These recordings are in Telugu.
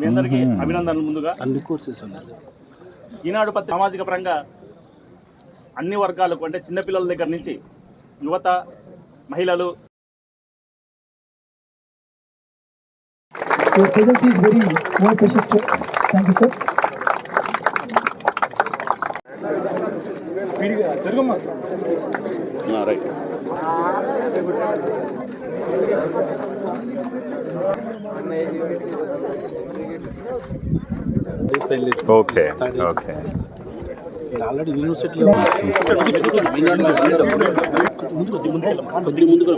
మీ అందరికీ అభినందనలు ముందుగా. అన్ని కోర్సెస్ ఉన్నాయి. ఈనాడు పత్రిక సామాజిక పరంగా అన్ని వర్గాలకు అంటే చిన్నపిల్లల దగ్గర నుంచి యువత మహిళలు. Your presence is very more precious to us. Thank you, sir. Right okay okay already యూనివర్సిటీలో కొద్దిగా ముందుగా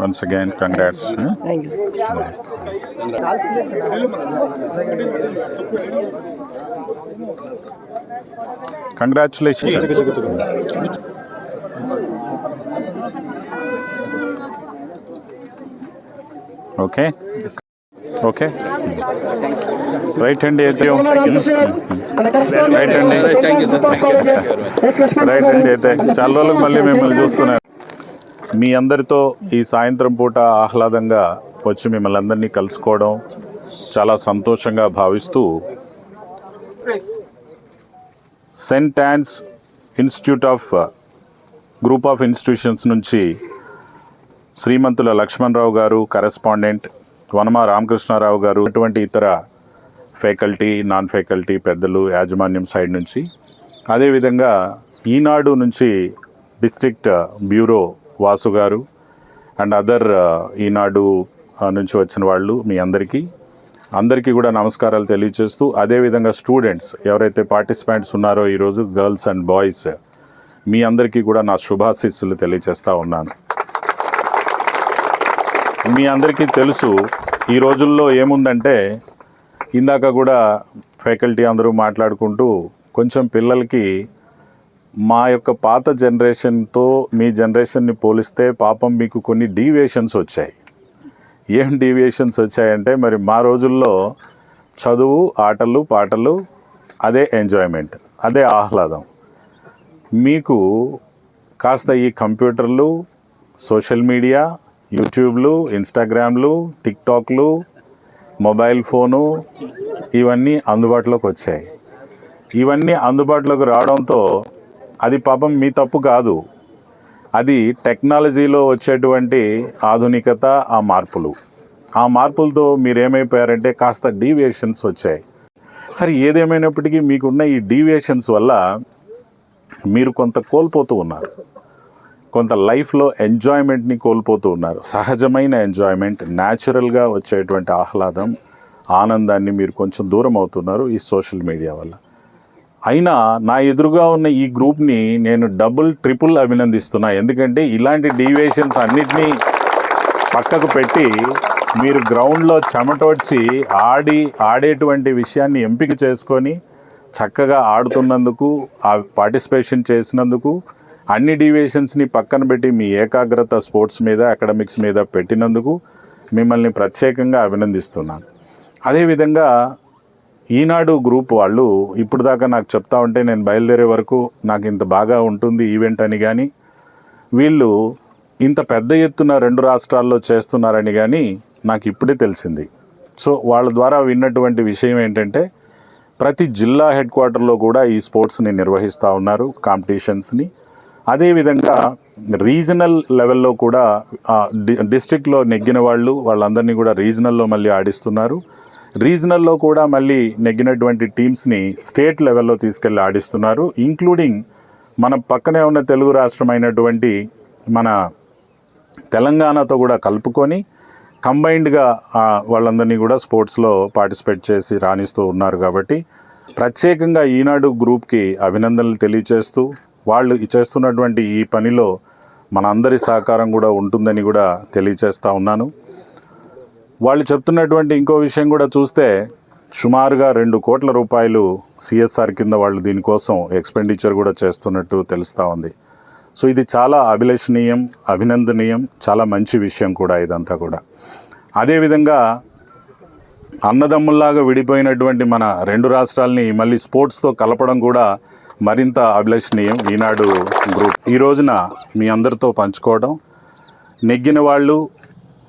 once again congrats Thank you. Congratulations okay okay right అండి అయితే రైట్ అండి రైట్ అండి అయితే చాలా రోజులకు మళ్ళీ మిమ్మల్ని చూస్తున్నాను మీ అందరితో ఈ సాయంత్రం పూట ఆహ్లాదంగా వచ్చి మిమ్మల్ని అందరినీ కలుసుకోవడం చాలా సంతోషంగా భావిస్తూ Saint Ann's institute of group of institutions నుంచి శ్రీమంతుల లక్ష్మణరావు గారు కరెస్పాండెంట్ వనమా రామకృష్ణారావు గారు అటువంటి ఇతర ఫ్యాకల్టీ నాన్ ఫ్యాకల్టీ పెద్దలు యాజమాన్యం సైడ్ నుంచి అదేవిధంగా ఈనాడు నుంచి డిస్ట్రిక్ట్ బ్యూరో వాసు గారు అండ్ అదర్ ఈనాడు నుంచి వచ్చిన వాళ్ళు మీ అందరికీ. అందరికీ కూడా నమస్కారాలు తెలియచేస్తూ అదేవిధంగా స్టూడెంట్స్ ఎవరైతే పార్టిసిపెంట్స్ ఉన్నారో ఈరోజు గర్ల్స్ అండ్ బాయ్స్ మీ అందరికీ కూడా నా శుభాశీస్సులు తెలియచేస్తూ ఉన్నాను. మీ అందరికీ తెలుసు ఈ రోజుల్లో ఏముందంటే ఇందాక కూడా ఫ్యాకల్టీ అందరూ మాట్లాడుకుంటూ కొంచెం పిల్లలకి మా యొక్క పాత జనరేషన్తో మీ జనరేషన్ని పోలిస్తే పాపం మీకు కొన్ని డీవియేషన్స్ వచ్చాయి. ఏం డీవియేషన్స్ వచ్చాయంటే మరి మా రోజుల్లో చదువు ఆటలు పాటలు అదే ఎంజాయ్మెంట్ అదే ఆహ్లాదం. మీకు కాస్త ఈ కంప్యూటర్లు సోషల్ మీడియా యూట్యూబ్లు ఇన్స్టాగ్రామ్లు టిక్టాక్లు మొబైల్ ఫోను ఇవన్నీ అందుబాటులోకి వచ్చాయి. ఇవన్నీ అందుబాటులోకి రావడంతో అది పాపం మీ తప్పు కాదు. అది టెక్నాలజీలో వచ్చేటువంటి ఆధునికత ఆ మార్పులు. ఆ మార్పులతో మీరు ఏమైపోయారంటే కాస్త డీవియేషన్స్ వచ్చాయి. సరే ఏదేమైనప్పటికీ మీకున్న ఈ డీవియేషన్స్ వల్ల మీరు కొంత కోల్పోతూ ఉన్నారు. కొంత లైఫ్లో ఎంజాయ్మెంట్ని కోల్పోతూ ఉన్నారు. సహజమైన ఎంజాయ్మెంట్ న్యాచురల్గా వచ్చేటువంటి ఆహ్లాదం ఆనందాన్ని మీరు కొంచెం దూరం అవుతున్నారు ఈ సోషల్ మీడియా వల్ల. అయినా నా ఎదురుగా ఉన్న ఈ గ్రూప్ని నేను డబుల్ ట్రిపుల్ అభినందిస్తున్నా. ఎందుకంటే ఇలాంటి డీవియేషన్స్ అన్నిటినీ పక్కకు పెట్టి మీరు గ్రౌండ్లో చెమటోడ్చి ఆడి ఆడేటువంటి విషయాన్ని ఎంపిక చేసుకొని చక్కగా ఆడుతున్నందుకు ఆ పార్టిసిపేషన్ చేసినందుకు అన్ని డీవియేషన్స్ని పక్కన పెట్టి మీ ఏకాగ్రత స్పోర్ట్స్ మీద అకాడమిక్స్ మీద పెట్టినందుకు మిమ్మల్ని ప్రత్యేకంగా అభినందిస్తున్నాను. అదేవిధంగా ఈనాడు గ్రూప్ వాళ్ళు ఇప్పుడు దాకా నాకు చెప్తా ఉంటే నేను బయలుదేరే వరకు నాకు ఇంత బాగా ఉంటుంది ఈవెంట్ అని కానీ వీళ్ళు ఇంత పెద్ద ఎత్తున రెండు రాష్ట్రాల్లో చేస్తున్నారని కానీ నాకు ఇప్పుడే తెలిసింది. సో వాళ్ళ ద్వారా విన్నటువంటి విషయం ఏంటంటే ప్రతి జిల్లా హెడ్ క్వార్టర్లో కూడా ఈ స్పోర్ట్స్ని నిర్వహిస్తూ ఉన్నారు కాంపిటీషన్స్ని అదేవిధంగా రీజనల్ లెవెల్లో కూడా డిస్ట్రిక్ట్లో నెగ్గిన వాళ్ళు వాళ్ళందరినీ కూడా రీజనల్లో మళ్ళీ ఆడిస్తున్నారు. రీజనల్లో కూడా మళ్ళీ నెగ్గినటువంటి టీమ్స్ని స్టేట్ లెవెల్లో తీసుకెళ్ళి ఆడిస్తున్నారు ఇంక్లూడింగ్ మన పక్కనే ఉన్న తెలుగు రాష్ట్రం అయినటువంటి మన తెలంగాణతో కూడా కలుపుకొని కంబైన్డ్గా వాళ్ళందరినీ కూడా స్పోర్ట్స్లో పార్టిసిపేట్ చేసి రాణిస్తూ ఉన్నారు కాబట్టి ప్రత్యేకంగా ఈనాడు గ్రూప్కి అభినందనలు తెలియచేస్తూ వాళ్ళు చేస్తున్నటువంటి ఈ పనిలో మనందరి సహకారం కూడా ఉంటుందని కూడా తెలియచేస్తూ ఉన్నాను. వాళ్ళు చెప్తున్నటువంటి ఇంకో విషయం కూడా చూస్తే సుమారుగా రెండు కోట్ల రూపాయలు సిఎస్ఆర్ కింద వాళ్ళు దీనికోసం ఎక్స్పెండిచర్ కూడా చేస్తున్నట్టు తెలుస్తూ ఉంది. సో ఇది చాలా అభిలషణీయం అభినందనీయం చాలా మంచి విషయం కూడా ఇదంతా కూడా. అదేవిధంగా అన్నదమ్ముల్లాగా విడిపోయినటువంటి మన రెండు రాష్ట్రాలని మళ్ళీ స్పోర్ట్స్తో కలపడం కూడా మరింత అభిలషణీయం ఈనాడు గ్రూప్. ఈ రోజున మీ అందరితో పంచుకోవడం నెగ్గిన వాళ్ళు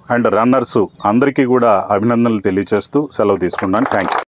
అండ్ రన్నర్స్ అందరికీ కూడా అభినందనలు తెలియజేస్తూ సెలవు తీసుకున్నాను థ్యాంక్ యూ